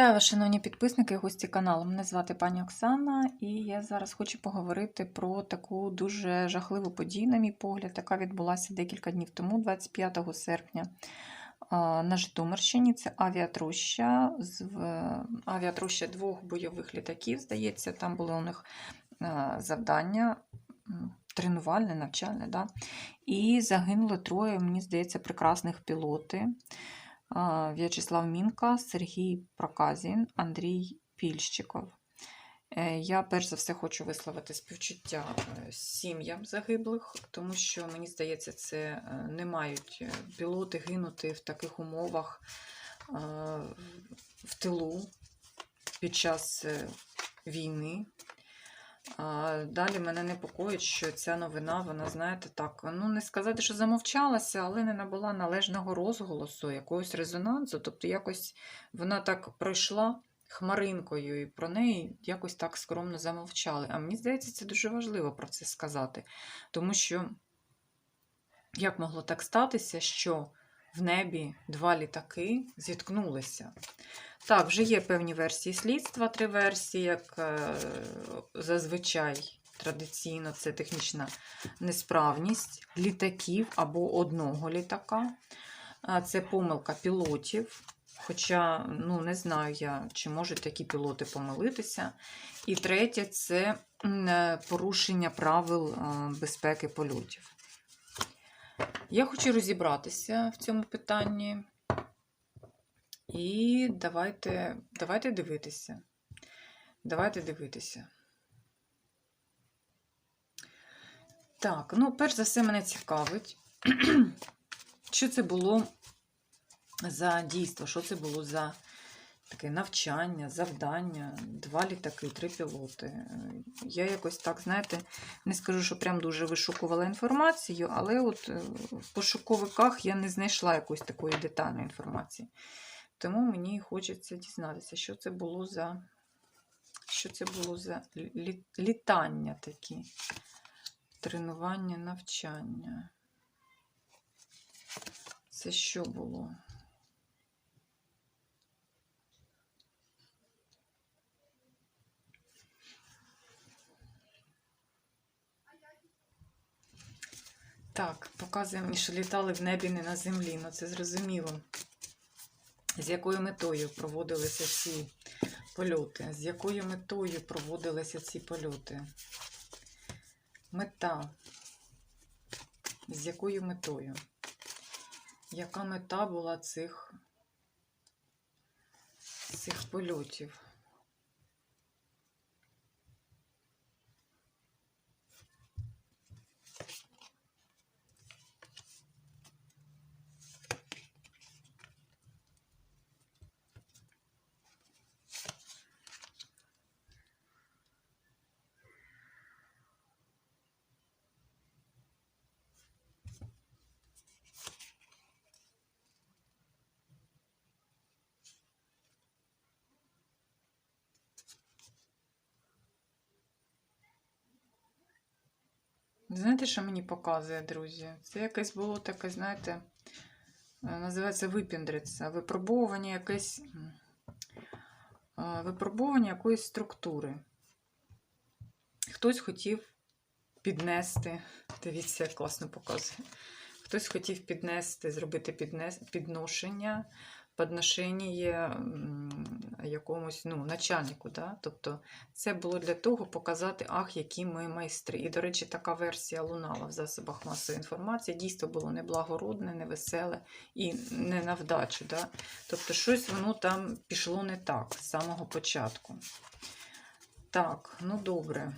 Вітаю вас, шановні підписники і гості каналу. Мене звати пані Оксана, і я зараз хочу поговорити про таку дуже жахливу подію, на мій погляд, яка відбулася декілька днів тому, 25 серпня на Житомирщині. Це авіатроща, з авіатроща двох бойових літаків, здається, там були у них завдання. Тренувальне, навчальне, да? і загинуло троє, мені здається, прекрасних пілоти. В'ячеслав Мінка, Сергій Проказін, Андрій Пільщиков. Е, Я перш за все хочу висловити співчуття е, сім'ям загиблих, тому що мені здається, це е, не мають пілоти гинути в таких умовах в тилу під час війни. Далі мене непокоїть, що ця новина, вона, знаєте, так, ну не сказати, що замовчалася, але не набула належного розголосу, якогось резонансу. Тобто, якось вона так пройшла хмаринкою, і про неї якось так скромно замовчали. А мені здається, це дуже важливо про це сказати. Тому що як могло так статися, що в небі два літаки зіткнулися? Так, вже є певні версії слідства, три версії, як е, зазвичай традиційно це технічна несправність літаків або одного літака. Це помилка пілотів. Хоча, ну, не знаю я, чи можуть такі пілоти помилитися. І третє це е, порушення правил е, безпеки польотів. Я хочу розібратися в цьому питанні. І давайте, давайте дивитися. Давайте дивитися. Так, ну, перш за все, мене цікавить, що це було за дійство, що це було за таке навчання, завдання, два літаки, три пілоти. Е, Я якось так, знаєте, не скажу, що прям дуже вишукувала інформацію, але от е, в пошуковиках я не знайшла якоїсь такої детальної інформації. Тому мені хочеться дізнатися, що це було за що це було за лі- літання такі. Тренування, навчання. Це що було? Так, показує мені, що літали в небі не на землі. Ну це зрозуміло. З якою метою проводилися ці польоти? З якою метою проводилися ці польоти? Мета. З якою метою? Яка мета була цих, цих польотів? Знаєте, що мені показує, друзі? Це якесь було таке, знаєте, е, називається випіндриця, випробовування якесь, е, якоїсь структури. Хтось хотів піднести, дивіться, як класно показує. Хтось хотів піднести, зробити піднес, підношення, підношення якомусь ну, начальнику. Да? Тобто це було для того показати, ах, які ми майстри. І, до речі, така версія лунала в засобах масової інформації. Дійство було неблагородне, невеселе і не на вдачу. Да? Тобто, щось воно там пішло не так з самого початку. Так, ну добре.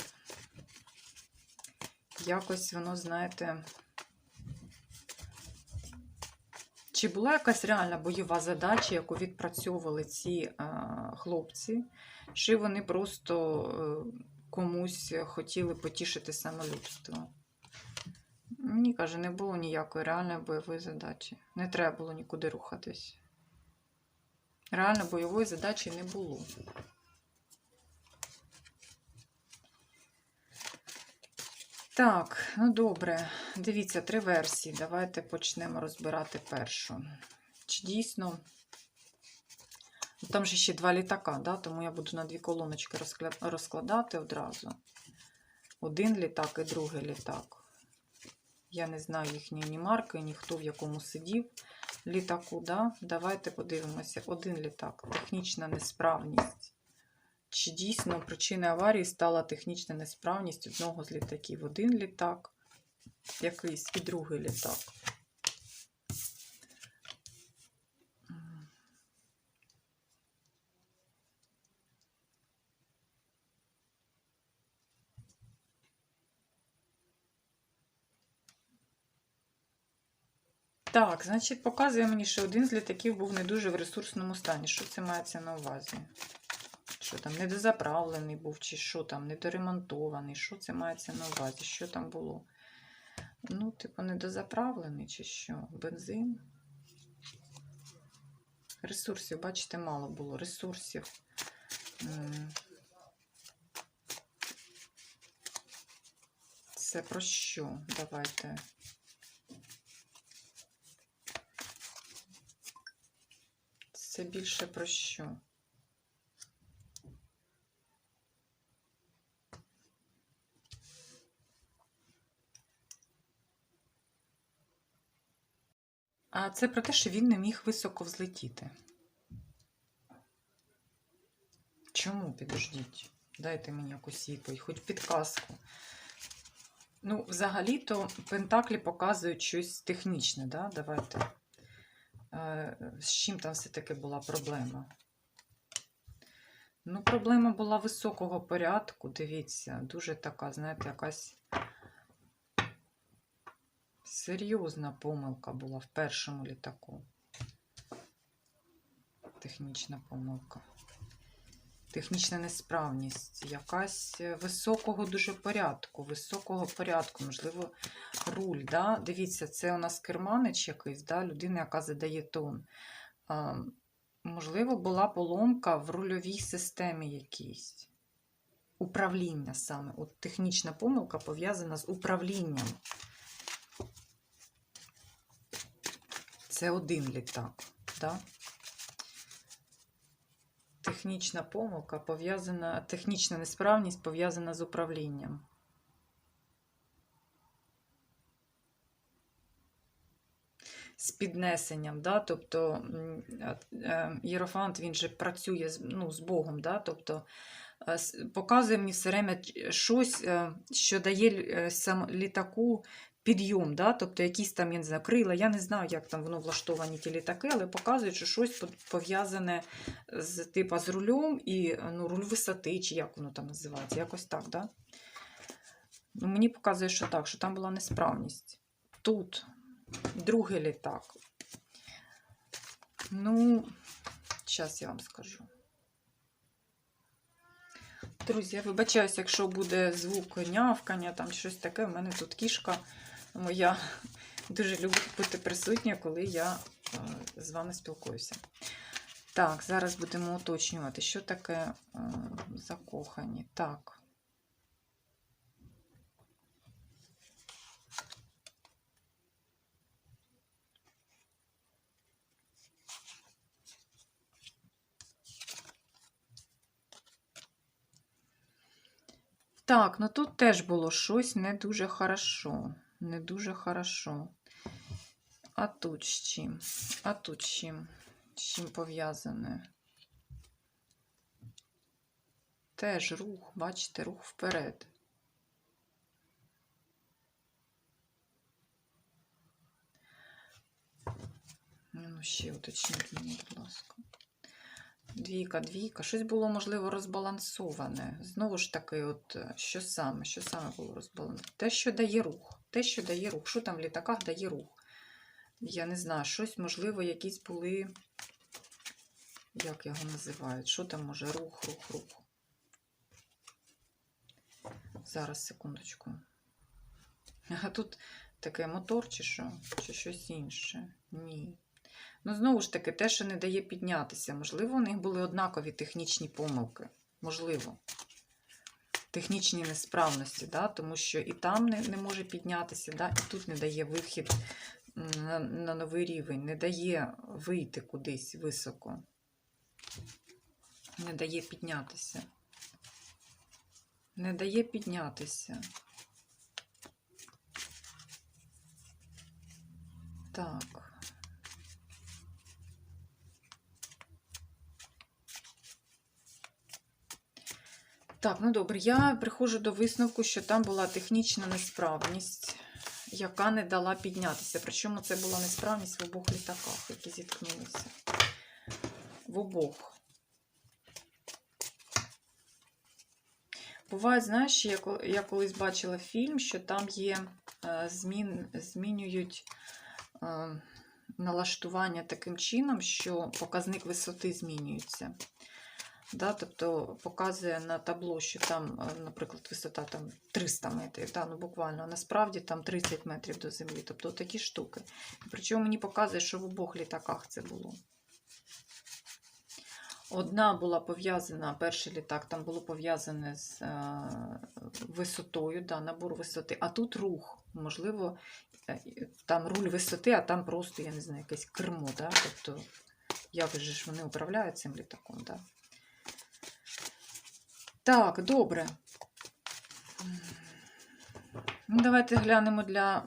Якось воно, знаєте. Чи була якась реальна бойова задача, яку відпрацьовували ці е, хлопці, чи вони просто е, комусь хотіли потішити самолюбство? Мені каже, не було ніякої реальної бойової задачі. Не треба було нікуди рухатись. Реально бойової задачі не було. Так, ну добре. Дивіться, три версії. Давайте почнемо розбирати першу. Чи дійсно Там же ще два літака, да? тому я буду на дві колоночки розкладати одразу. Один літак і другий літак. Я не знаю їхньої ні марки, ні хто в якому сидів літаку. Да? Давайте подивимося. Один літак. Технічна несправність. Чи дійсно причиною аварії стала технічна несправність одного з літаків? Один літак, якийсь і другий літак. Так, значить, показує мені, що один з літаків був не дуже в ресурсному стані. Що це мається на увазі? Що там, недозаправлений був, чи що там, недоремонтований? Що це мається на увазі? Що там було? Ну, типу, недозаправлений, чи що? Бензин? Ресурсів, бачите, мало було. Ресурсів. Це про що? Давайте. Це більше про що? А це про те, що він не міг високо взлетіти. Чому підождіть? Дайте мені якусь відповідь, хоч підказку. Ну, взагалі-то Пентаклі показують щось технічне, да? Давайте. Е, З чим там все-таки була проблема? Ну, проблема була високого порядку. Дивіться, дуже така, знаєте, якась серйозна помилка була в першому літаку. Технічна помилка. Технічна несправність, якась е, високого дуже порядку, високого порядку, можливо, руль. Да? Дивіться, це у нас керманич якийсь, да? людина, яка задає тон. А, можливо, була поломка в рульовій системі якійсь. Управління саме. От технічна помилка пов'язана з управлінням. Це один літак. Да? Технічна помилка пов'язана, технічна несправність пов'язана з управлінням. З піднесенням, да? тобто е, Єрофант він же працює ну, з Богом, да? тобто е, показує мені все время щось, е, що дає літаку підйом, да? тобто якісь там, я не знаю, крила, я не знаю, як там воно влаштовані ті літаки, але показують, що щось по- пов'язане з, типа, з рулем і ну, руль висоти, чи як воно там називається, якось так, да? Ну, мені показує, що так, що там була несправність. Тут другий літак. Ну, зараз я вам скажу. Друзі, я вибачаюся, якщо буде звук нявкання, там щось таке. У мене тут кішка моя дуже любить бути присутня, коли я е, з вами спілкуюся. Так, зараз будемо уточнювати, що таке е, закохані. Так. Так, ну тут теж було щось не дуже хорошо. Не дуже хорошо. А тут з чим? А тут з чим? З чим пов'язане? Теж рух, бачите, рух вперед. Ну, ще уточніть мені, будь ласка. Двійка, двійка. Щось було, можливо, розбалансоване. Знову ж таки, от е, що саме? Що саме було розбалансоване? Те, що дає рух. Те, що дає рух. Що там в літаках дає рух? Я не знаю, щось, можливо, якісь були. Як його називають? Що там може? Рух, рух, рух. Зараз, секундочку. А тут таке мотор, чи що? Чи щось інше? Ні. Ну, знову ж таки, те, що не дає піднятися. Можливо, у них були однакові технічні помилки. Можливо. Технічні несправності, да? тому що і там не, не може піднятися, да? і тут не дає вихід на, на новий рівень, не дає вийти кудись високо. Не дає піднятися. Не дає піднятися. Так. Так, ну добре, я приходжу до висновку, що там була технічна несправність, яка не дала піднятися. Причому це була несправність в обох літаках, які зіткнулися. В обох. Буває, знаєш, я, колись бачила фільм, що там є е, змін, змінюють е, налаштування таким чином, що показник висоти змінюється. Да, тобто показує на табло, що там, е, наприклад, висота там 300 метрів, да, ну буквально, а насправді там 30 метрів до землі. Тобто такі штуки. Причому мені показує, що в обох літаках це було. Одна була пов'язана, перший літак там було пов'язане з е, висотою, да, набор висоти, а тут рух. Можливо, е, там руль висоти, а там просто, я не знаю, якесь кермо. Да? Тобто, як же ж вони управляють цим літаком. Да? Так, добре. Ну, давайте глянемо для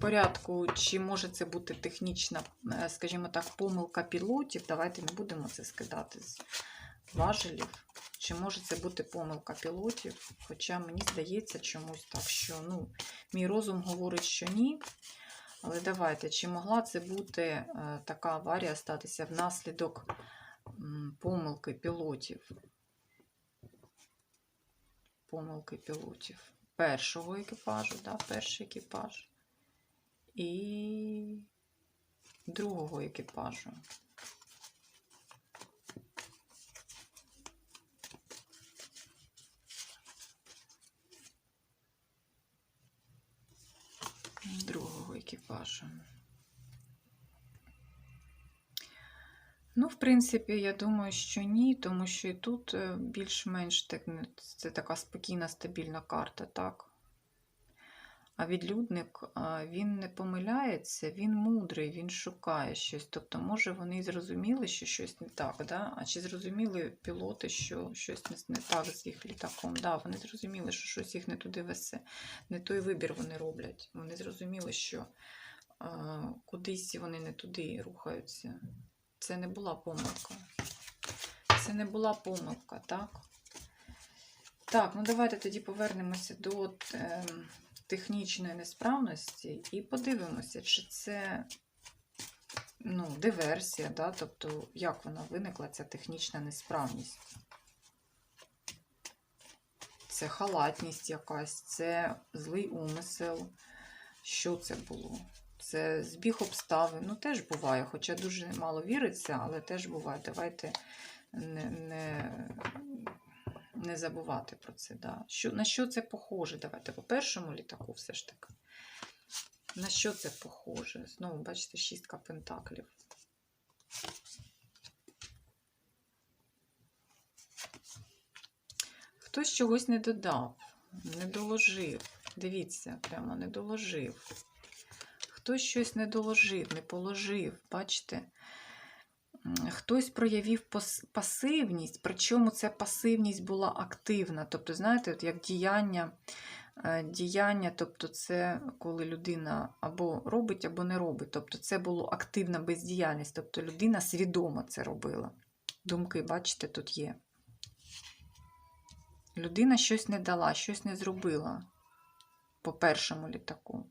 порядку, чи може це бути технічна, е, скажімо так, помилка пілотів. Давайте не будемо це скидати з важелів. Чи може це бути помилка пілотів? Хоча мені здається чомусь так, що ну, мій розум говорить, що ні. Але давайте, чи могла це бути е, така аварія статися внаслідок помилки пілотів? Помилки пілотів. Першого екіпажу, да, перший екіпаж. І другого екіпажу. Другого екіпажу. Ну, в принципі, я думаю, що ні, тому що і тут е, більш-менш так, це така спокійна, стабільна карта, так. А відлюдник, він не помиляється, він мудрий, він шукає щось. Тобто, може, вони зрозуміли, що щось не так, да? а чи зрозуміли пілоти, що щось не, так з їх літаком? Да, вони зрозуміли, що щось їх не туди везе. Не той вибір вони роблять. Вони зрозуміли, що кудись вони не туди рухаються. Це не була помилка. Це не була помилка, так? Так, ну давайте тоді повернемося до ем, технічної несправності і подивимося, чи це ну, диверсія, да? тобто як вона виникла, ця технічна несправність. Це халатність якась, це злий умисел. Що це було? Це збіг обставин. Ну, теж буває, хоча дуже мало віриться, але теж буває. Давайте не, не, не забувати про це. Да. Що, на що це похоже? Давайте по першому літаку все ж таки. На що це похоже? Знову, бачите, шістка пентаклів. Хтось чогось не додав, не доложив. Дивіться, прямо не доложив. Хтось щось не доложив, не положив. Бачите? Хтось проявив пасивність, причому ця пасивність була активна. Тобто, знаєте, от як діяння, е, діяння, тобто це коли людина або робить, або не робить. Тобто це було активна бездіяльність, тобто людина свідомо це робила. Думки, бачите, тут є. Людина щось не дала, щось не зробила по першому літаку.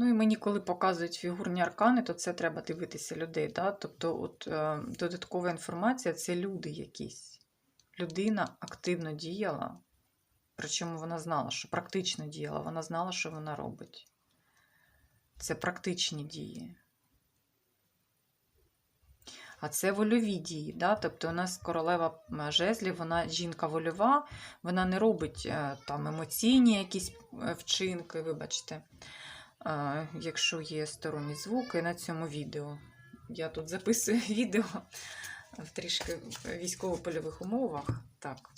Ну і мені, коли показують фігурні аркани, то це треба дивитися людей. Да? Тобто, от, е, додаткова інформація це люди якісь. Людина активно діяла, причому вона знала, що практично діяла, вона знала, що вона робить. Це практичні дії. А це вольові дії. Да? Тобто у нас королева жезлів, вона жінка вольова, вона не робить е, там емоційні якісь е, вчинки, вибачте, якщо є сторонні звуки на цьому відео. Я тут записую відео, в трішки військово-польових умовах. Так,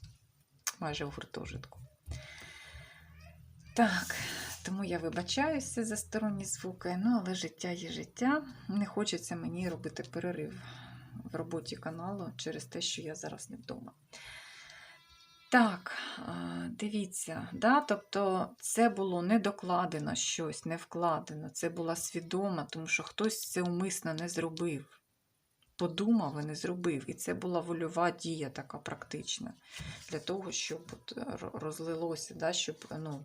майже в гуртожитку. Так, тому я вибачаюся за сторонні звуки, ну але життя є життя. Не хочеться мені робити перерив в роботі каналу через те, що я зараз не вдома. Так, дивіться, да? тобто це було не докладено щось, не вкладено, це була свідома, тому що хтось це умисно не зробив. Подумав і не зробив. І це була вольова дія така практична. Для того, щоб от розлилося, да? щоб ну,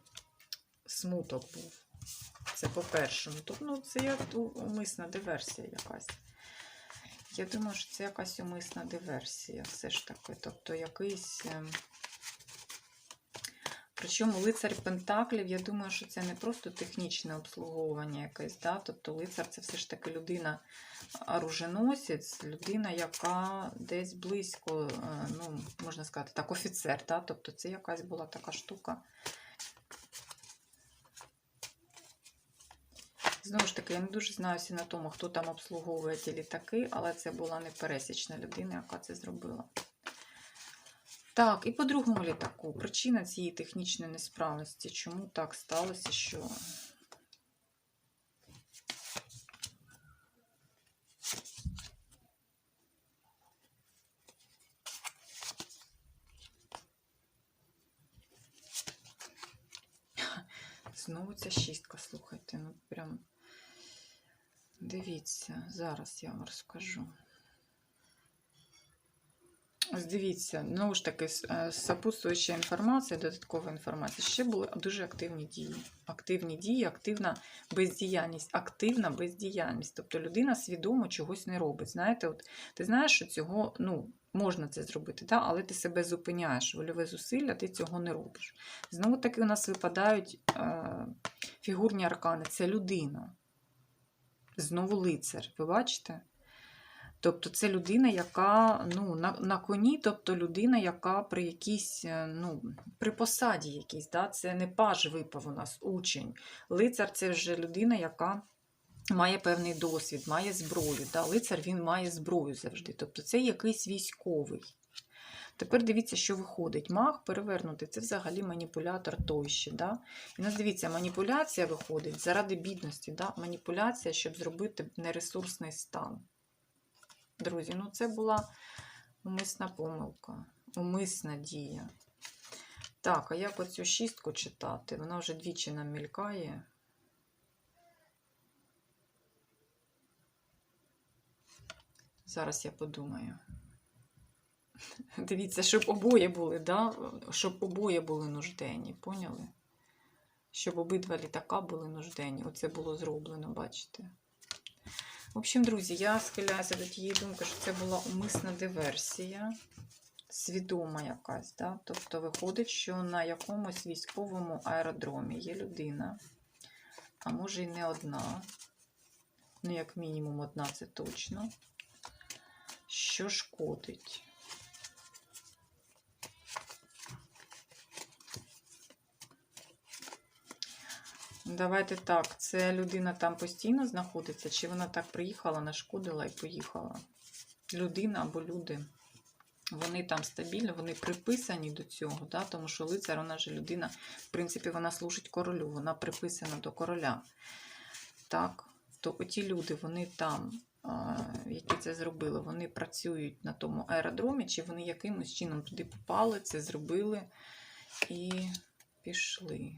смуток був. Це по-першому. Тобто, ну, це як умисна диверсія якась. Я думаю, що це якась умисна диверсія, все ж таки. Тобто якийсь. Причому лицар Пентаклів, я думаю, що це не просто технічне обслуговування якесь, да? тобто лицар це все ж таки людина оруженосець, людина, яка десь близько, е, ну, можна сказати, так, офіцер, да? тобто це якась була така штука. Знову ж таки, я не дуже знаюся на тому, хто там обслуговує ті літаки, але це була непересічна людина, яка це зробила. Так, і по другому літаку. Причина цієї технічної несправності. Чому так сталося, що. Знову ця шістка, слухайте, ну прям. Дивіться, зараз я вам розкажу. Ось дивіться, знову ж таки, е, сопутствуюча інформація, додаткова інформація. Ще були дуже активні дії. Активні дії, активна бездіяльність, активна бездіяльність. Тобто людина свідомо чогось не робить. Знаєте, от ти знаєш, що цього ну, можна це зробити, да? але ти себе зупиняєш, вольове зусилля, ти цього не робиш. Знову таки, у нас випадають е, фігурні аркани. Це людина. Знову лицар. Ви бачите? Тобто це людина, яка ну, на, на коні, тобто людина, яка при якійсь, е, ну, при посаді якійсь, да? це не паж випав у нас, учень. Лицар це вже людина, яка має певний досвід, має зброю. Да? Лицар він має зброю завжди. Тобто це якийсь військовий. Тепер дивіться, що виходить. Маг перевернутий це взагалі маніпулятор той ще. Да? І нас дивіться, маніпуляція виходить заради бідності. Да? Маніпуляція, щоб зробити нересурсний стан. Друзі, ну це була умисна помилка, умисна дія. Так, а як оцю шістку читати? Вона вже двічі нам мількає. Зараз я подумаю. Дивіться, щоб обоє були, да? щоб обоє були нужденні, поняли? Щоб обидва літака були нужденні. Оце було зроблено, бачите? В общем, друзі, я схиляюся до тієї думки, що це була умисна диверсія, свідома якась. Да? Тобто виходить, що на якомусь військовому аеродромі є людина, а може і не одна, ну, як мінімум, одна це точно, що шкодить. Давайте так, це людина там постійно знаходиться, чи вона так приїхала, нашкодила і поїхала? Людина або люди. Вони там стабільно, вони приписані до цього, да? тому що лицар, вона ж людина, в принципі, вона служить королю, вона приписана до короля. Так, то оті люди, вони там, які це зробили, вони працюють на тому аеродромі, чи вони якимось чином туди попали, це зробили і пішли.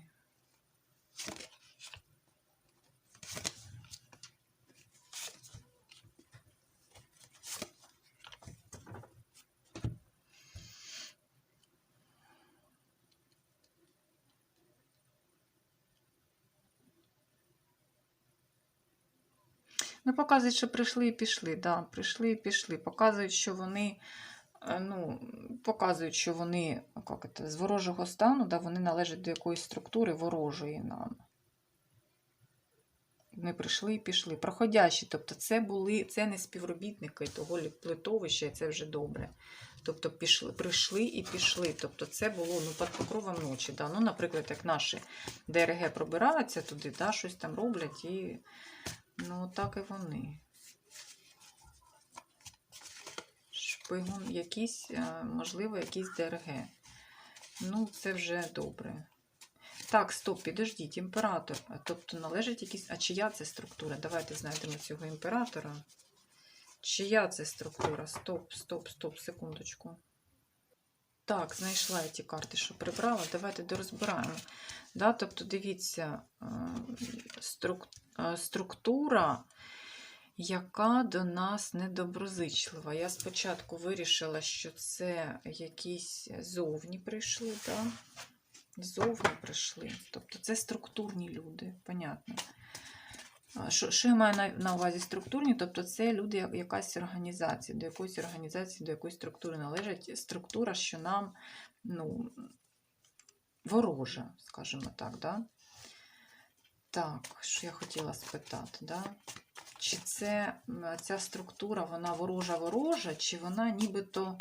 Ну, показують, що прийшли і пішли, да, прийшли і пішли. Показують, що вони, е, ну, показують, що вони як це, з ворожого стану, да, вони належать до якоїсь структури ворожої нам. Ми прийшли і пішли. Проходящі, тобто це були, це не співробітники того лі- і це вже добре. Тобто пішли, прийшли і пішли. Тобто це було ну, під покровом ночі. Да. Ну, наприклад, як наші ДРГ пробираються туди, да, щось там роблять і Ну, так і вони. шпигун, якийсь, е, можливо, якийсь ДРГ. Ну, це вже добре. Так, стоп, підождіть, імператор. Тобто належить якийсь. А чия це структура? Давайте знайдемо цього імператора. Чия це структура? Стоп, стоп, стоп, секундочку. Так, знайшла я ті карти, що прибрала. Давайте дорозбираємо. Да, тобто, дивіться, е, струк... е, структура, яка до нас недоброзичлива. Я спочатку вирішила, що це якісь зовні прийшли, да? зовні прийшли. Тобто це структурні люди, понятно. Що, що я маю на, на увазі структурні? Тобто це люди якась організація, до якоїсь організації, до якоїсь структури належить структура, що нам ну, ворожа, скажімо так. Да? Так, що я хотіла спитати, да? чи це ця структура, вона ворожа-ворожа, чи вона нібито,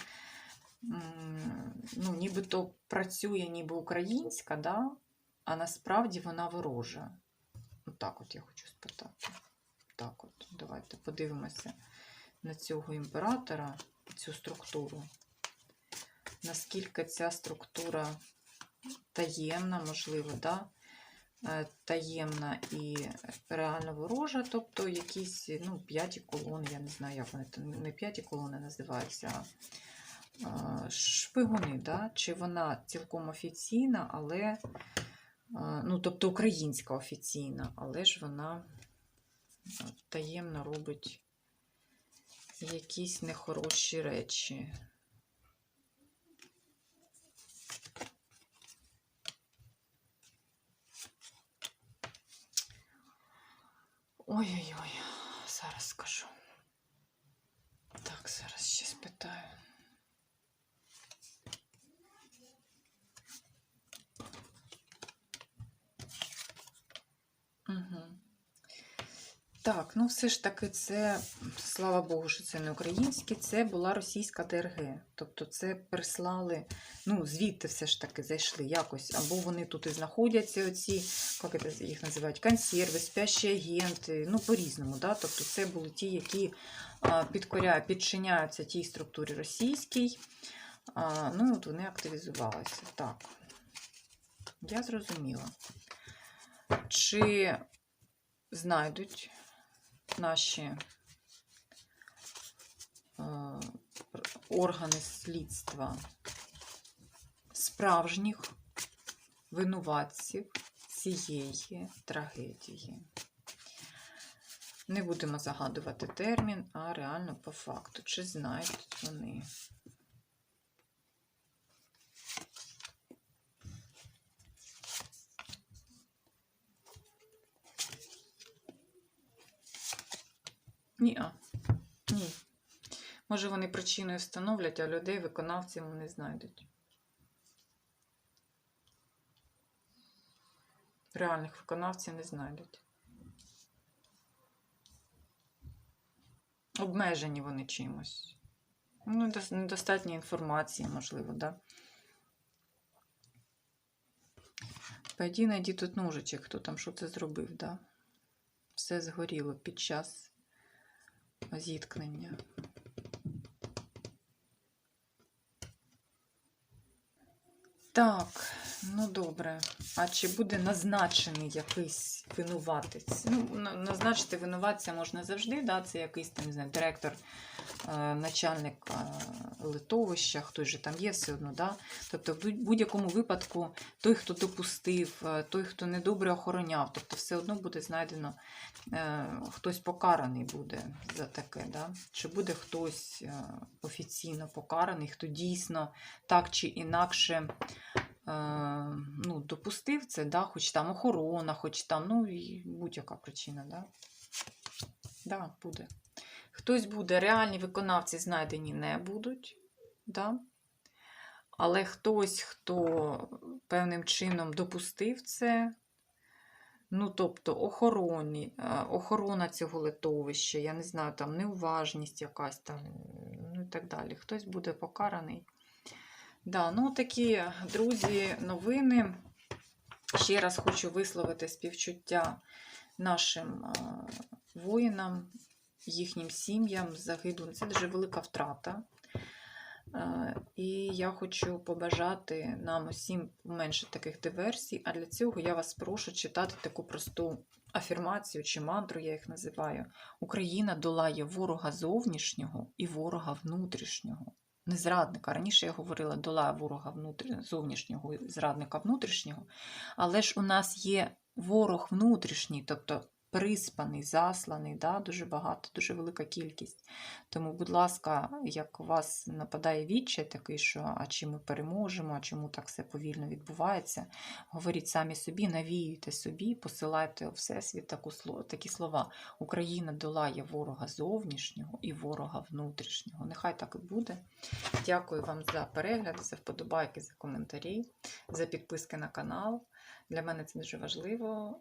ну, нібито працює ніби українська, да? а насправді вона ворожа. Так от я хочу спитати. Так от, давайте подивимося на цього імператора, цю структуру. Наскільки ця структура таємна, можливо, да? Е, таємна і реально ворожа, тобто якісь ну, п'яті колони, я не знаю, як вони не п'яті колони називаються, е, шпигуни, да? чи вона цілком офіційна, але, ну, тобто українська офіційна, але ж вона таємно робить якісь нехороші речі. Ой-ой-ой, зараз скажу. Так, зараз ще спитаю. Так, ну все ж таки, це, слава Богу, що це не українське, це була російська ДРГ. Тобто це прислали, ну, звідти все ж таки зайшли якось. Або вони тут і знаходяться, оці, як це їх називають, консерви, спящі агенти, ну, по-різному. Да? Тобто це були ті, які підкоря... підчиняються тій структурі російській. Ну, і от вони активізувалися. Так, я зрозуміла. Чи знайдуть наші е, органи слідства справжніх винуватців цієї трагедії. Не будемо загадувати термін, а реально по факту. Чи знають вони? Ні, а. Ні. Може, вони причиною встановлять, а людей виконавців не знайдуть. Реальних виконавців не знайдуть. Обмежені вони чимось. Ну, недостатньо інформації, можливо, да? Пойди, найди тут ножичок, хто там що це зробив, да? Все згоріло під час зіткнення. Так, ну добре. А чи буде назначений якийсь винуватець? Ну, назначити винуватця можна завжди, да? це якийсь там, не знаю, директор, е, начальник е, литовища, хтось же там є все одно. Да? Тобто, в будь- будь-якому випадку той, хто допустив, е, той, хто недобре охороняв, тобто все одно буде знайдено, хтось покараний буде за таке. Да? Чи буде хтось офіційно покараний, хто дійсно так чи інакше ну, допустив це, да, хоч там охорона, хоч там, ну, і будь-яка причина, да? Да, буде. Хтось буде, реальні виконавці знайдені не будуть, да? але хтось, хто певним чином допустив це, ну, тобто охороні, охорона цього литовища, я не знаю, там неуважність якась там, ну і так далі. Хтось буде покараний. Да, ну такі, друзі, новини. Ще раз хочу висловити співчуття нашим а, воїнам, їхнім сім'ям загиблим. Це дуже велика втрата. Е, І я хочу побажати нам усім менше таких диверсій, а для цього я вас прошу читати таку просту афірмацію чи мантру, я їх називаю. Україна долає ворога зовнішнього і ворога внутрішнього. Не зрадника. Раніше я говорила, дола ворога внутрі... зовнішнього і зрадника внутрішнього. Але ж у нас є ворог внутрішній, тобто приспаний, засланий, да? дуже багато, дуже велика кількість. Тому, будь ласка, як у вас нападає відчай такий, що а чи ми переможемо, а чому так все повільно відбувається, говоріть самі собі, навіюйте собі, посилайте у Всесвіт таку, такі слова. Україна долає ворога зовнішнього і ворога внутрішнього. Нехай так і буде. Дякую вам за перегляд, за вподобайки, за коментарі, за підписки на канал. Для мене це дуже важливо.